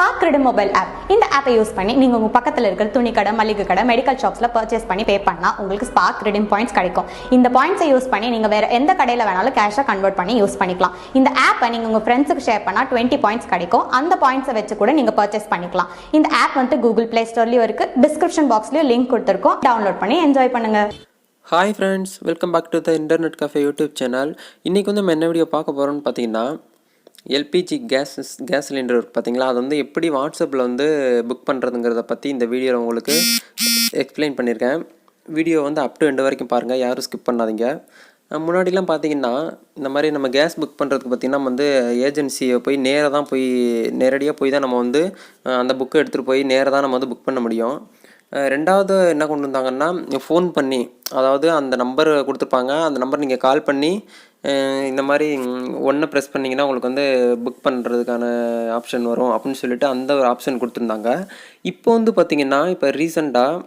Spark ரெடு mobile app இந்த ஆப்பை use பண்ணி நீங்கள் உங்கள் பக்கத்தில் இருக்கிற துணி கடை மளிகை கடை மெடிக்கல் ஷாப்ஸில் பர்ச்சேஸ் பண்ணி பே பண்ணால் உங்களுக்கு ஸ்பார்க் ரெடிம் பாயிண்ட்ஸ் கிடைக்கும். இந்த பாயிண்ட்ஸை யூஸ் பண்ணி நீங்கள் வேறு எந்த கடையில் வேணாலும் கேஷாக கன்வெர்ட் பண்ணி யூஸ் பண்ணிக்கலாம். இந்த ஆப்பை நீங்கள் உங்கள் ஃப்ரெண்ட்ஸுக்கு ஷேர் பண்ணால் டுவெண்ட்டி பாயிண்ட்ஸ் கிடைக்கும். அந்த பாயிண்ட்ஸை வச்சு கூட நீங்கள் பர்ச்சேஸ் பண்ணிக்கலாம். இந்த ஆப் வந்து கூகுள் ப்ளே ஸ்டோர்லேயும் இருக்குது டிஸ்கிரிப்ஷன் பாக்ஸ்லேயும் லிங்க் கொடுத்துருக்கோம். டவுன்லோட் பண்ணி என்ஜாய் பண்ணுங்கள் hi friends welcome back to the internet cafe YouTube channel இன்றைக்கி வந்து நம்ம என்ன வீடியோ பார்க்க போகிறோம்னு பார்த்தீங்கன்னா எல்பிஜி கேஸ் கேஸ் சிலிண்டர் இருக்கு பார்த்தீங்களா? அது வந்து எப்படி வாட்ஸ்அப்பில் வந்து புக் பண்ணுறதுங்கிறத பற்றி இந்த வீடியோவில் உங்களுக்கு எக்ஸ்பிளைன் பண்ணியிருக்கேன். வீடியோ வந்து அப் டு எண்டு வரைக்கும் பாருங்கள் யாரும் ஸ்கிப் பண்ணாதீங்க. முன்னாடிலாம் பார்த்தீங்கன்னா இந்த மாதிரி நம்ம கேஸ் புக் பண்ணுறதுக்கு பார்த்திங்கன்னா வந்து ஏஜென்சியை போய் நேராக தான் போய் நேரடியாக போய் தான் நம்ம வந்து அந்த புக்கை எடுத்துகிட்டு போய் நேராக தான் நம்ம வந்து புக் பண்ண முடியும். ரெண்டாவது என்ன கொண்டு வந்தாங்கன்னா ஃபோன் பண்ணி அதாவது அந்த நம்பர் கொடுத்துருப்பாங்க அந்த நம்பர் நீங்கள் கால் பண்ணி இந்த மாதிரி ஒன்று ப்ரெஸ் பண்ணிங்கன்னா உங்களுக்கு வந்து புக் பண்ணுறதுக்கான ஆப்ஷன் வரும் அப்படின்னு சொல்லிட்டு அந்த ஒரு ஆப்ஷன் கொடுத்துருந்தாங்க. இப்போ வந்து பார்த்தீங்கன்னா இப்போ ரீசெண்டாக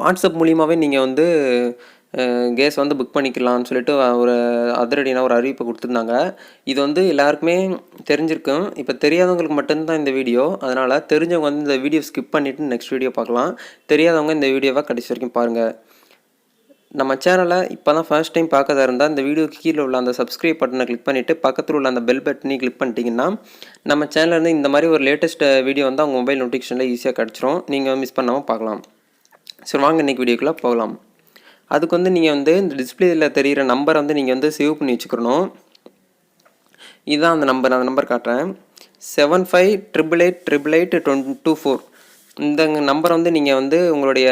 வாட்ஸ்அப் மூலியமாகவே நீங்கள் வந்து கேஸ் வந்து புக் பண்ணிக்கலாம்னு சொல்லிட்டு ஒரு அதிரடியான ஒரு அறிவிப்பை கொடுத்துருந்தாங்க. இது வந்து எல்லாருக்குமே தெரிஞ்சிருக்கும். இப்போ தெரியாதவங்களுக்கு மட்டும்தான் இந்த வீடியோ அதனால் தெரிஞ்சவங்க வந்து இந்த வீடியோ ஸ்கிப் பண்ணிவிட்டு நெக்ஸ்ட் வீடியோ பார்க்கலாம். தெரியாதவங்க இந்த வீடியோவை கடைசி வரைக்கும் பாருங்கள் நம்ம சேனலை இப்போ தான் ஃபர்ஸ்ட் டைம் பார்க்கறதா இருந்தால் இந்த வீடியோக்கு கீழே உள்ள அந்த சப்ஸ்கிரைப் பட்டனை கிளிக் பண்ணிவிட்டு பக்கத்தில் உள்ள அந்த பெல் பட்டனையும் கிளிக் பண்ணிட்டீங்கன்னா நம்ம சேனல்லேருந்து இந்த மாதிரி ஒரு லேட்டஸ்ட் வீடியோ வந்து அவங்க மொபைல் நோட்டிஃபிகேஷனில் ஈஸியாக கிடச்சிரும். நீங்கள் மிஸ் பண்ணாமல் பார்க்கலாம். சரி வாங்க இன்றைக்கி வீடியோக்குள்ளே போகலாம். அதுக்கு வந்து நீங்கள் வந்து இந்த டிஸ்பிளேயில் தெரிகிற நம்பரை வந்து நீங்கள் வந்து சேவ் பண்ணி வச்சுக்கணும். இதுதான் அந்த நம்பர் அந்த நம்பர் காட்டுறேன். Seven five triple eight triple eight twenty two four இந்த நம்பரை வந்து நீங்கள் வந்து உங்களுடைய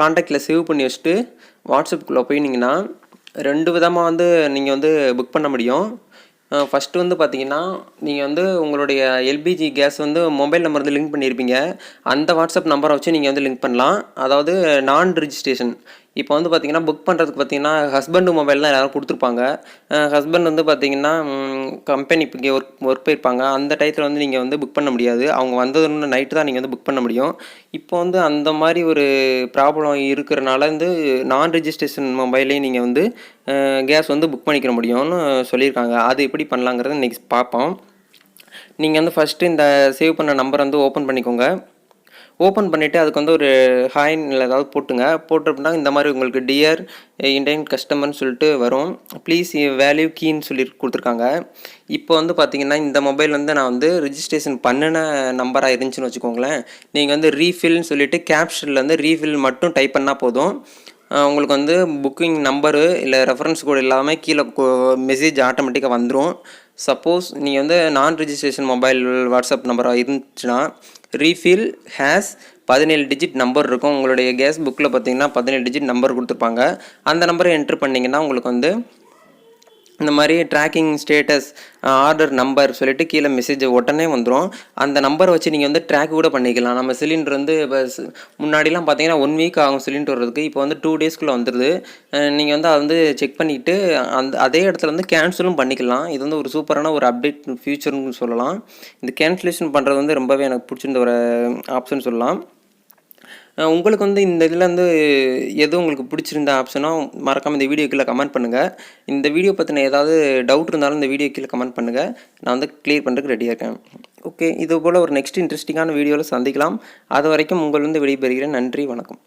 காண்டாக்டில் சேவ் பண்ணி வச்சுட்டு வாட்ஸ்அப்புக்குள்ளே போயினீங்கன்னா ரெண்டு விதமாக வந்து நீங்கள் வந்து புக் பண்ண முடியும். ஃபஸ்ட்டு வந்து பார்த்தீங்கன்னா நீங்கள் வந்து உங்களுடைய எல்பிஜி கேஸ் வந்து மொபைல் நம்பர் வந்து லிங்க் பண்ணியிருப்பீங்க அந்த வாட்ஸ்அப் நம்பரை வச்சு நீங்கள் வந்து லிங்க் பண்ணலாம். அதாவது நான் ரிஜிஸ்ட்ரேஷன் இப்போ வந்து பார்த்திங்கன்னா புக் பண்ணுறதுக்கு பார்த்தீங்கன்னா ஹஸ்பண்டு மொபைல்லாம் எல்லோரும் கொடுத்துருப்பாங்க. ஹஸ்பண்ட் வந்து பார்த்திங்கன்னா கம்பெனி இங்கே ஒர்க் ஒர்க் போயிருப்பாங்க. அந்த டயத்தில் வந்து நீங்கள் வந்து புக் பண்ண முடியாது. அவங்க வந்ததுன்னு நைட்டு தான் நீங்கள் வந்து புக் பண்ண முடியும். இப்போ வந்து அந்த மாதிரி ஒரு ப்ராப்ளம் இருக்கிறனால வந்து நான் ரிஜிஸ்ட்ரேஷன் மொபைல்லையும் நீங்கள் வந்து கேஸ் வந்து புக் பண்ணிக்கிற முடியும்னு சொல்லியிருக்காங்க. அது எப்படி பண்ணலாங்கிறத இன்றைக்கி பார்ப்போம் நீங்கள் வந்து ஃபஸ்ட்டு இந்த சேவ் பண்ண நம்பர் வந்து ஓப்பன் பண்ணிக்கோங்க. ஓப்பன் பண்ணிவிட்டு அதுக்கு வந்து ஒரு ஹாயின் ஏதாவது போட்டுங்க. போட்டுருப்போம்னா இந்த மாதிரி உங்களுக்கு டியர் இண்டியன் கஸ்டமர்னு சொல்லிட்டு வரும். ப்ளீஸ் வேல்யூ கீன்னு சொல்லி கொடுத்துருக்காங்க. இப்போ வந்து பார்த்தீங்கன்னா இந்த மொபைல் வந்து நான் வந்து ரிஜிஸ்ட்ரேஷன் பண்ணின நம்பராக இருந்துச்சுன்னு வச்சுக்கோங்களேன். நீங்கள் வந்து ரீஃபில்னு சொல்லிட்டு கேப்ஷனில் வந்து ரீஃபில் மட்டும் டைப் பண்ணால் போதும். உங்களுக்கு வந்து புக்கிங் நம்பரு இல்லை ரெஃபரன்ஸ் கோடு எல்லாமே கீழே மெசேஜ் ஆட்டோமேட்டிக்காக வந்துடும் சப்போஸ் நீங்கள் வந்து நான் ரிஜிஸ்ட்ரேஷன் மொபைல் வாட்ஸ்அப் நம்பராக இருந்துச்சுன்னா ரீஃபில் ஹேஸ் பதினேழு டிஜிட் நம்பர் இருக்கும். உங்களுடைய கேஸ் புக்கில் பார்த்தீங்கன்னா பதினேழு டிஜிட் நம்பர் கொடுத்துருப்பாங்க. அந்த நம்பரை என்ட்ரு பண்ணிங்கன்னா உங்களுக்கு வந்து இந்த மாதிரி ட்ராக்கிங் ஸ்டேட்டஸ் ஆர்டர் நம்பர் சொல்லிட்டு கீழே மெசேஜ் உடனே வந்துடும் அந்த நம்பரை வச்சு நீங்கள் வந்து ட்ராக் கூட பண்ணிக்கலாம். நம்ம சிலிண்டர் வந்து இப்போ முன்னாடிலாம் பார்த்தீங்கன்னா ஒன் வீக் ஆகும் சிலிண்டர் வர்றதுக்கு. இப்போ வந்து டூ டேஸ்க்குள்ளே வந்துடுது நீங்கள் வந்து அதை வந்து செக் பண்ணிவிட்டு அந்த அதே இடத்துல வந்து கேன்சலும் பண்ணிக்கலாம். இது வந்து ஒரு சூப்பரான ஒரு அப்டேட் ஃபியூச்சர்னு சொல்லலாம். இந்த கேன்சலேஷன் பண்ணுறது வந்து ரொம்பவே எனக்கு பிடிச்சிருந்த ஒரு ஆப்ஷன் சொல்லலாம். உங்களுக்கு வந்து இந்த இதில் வந்து எது உங்களுக்கு பிடிச்சிருந்த ஆப்ஷனோ மறக்காமல் இந்த வீடியோ கீழே கமெண்ட் பண்ணுங்கள் இந்த வீடியோ பற்றின ஏதாவது டவுட் இருந்தாலும் இந்த வீடியோ கீழே கமெண்ட் பண்ணுங்கள் நான் வந்து கிளியர் பண்ணுறதுக்கு ரெடியாக இருக்கேன். ஓகே இது போல் ஒரு நெக்ஸ்ட் இன்ட்ரெஸ்டிங்கான வீடியோவில் சந்திக்கலாம். அது வரைக்கும் உங்கள் வந்து விடைபெறுகிறேன். நன்றி வணக்கம்.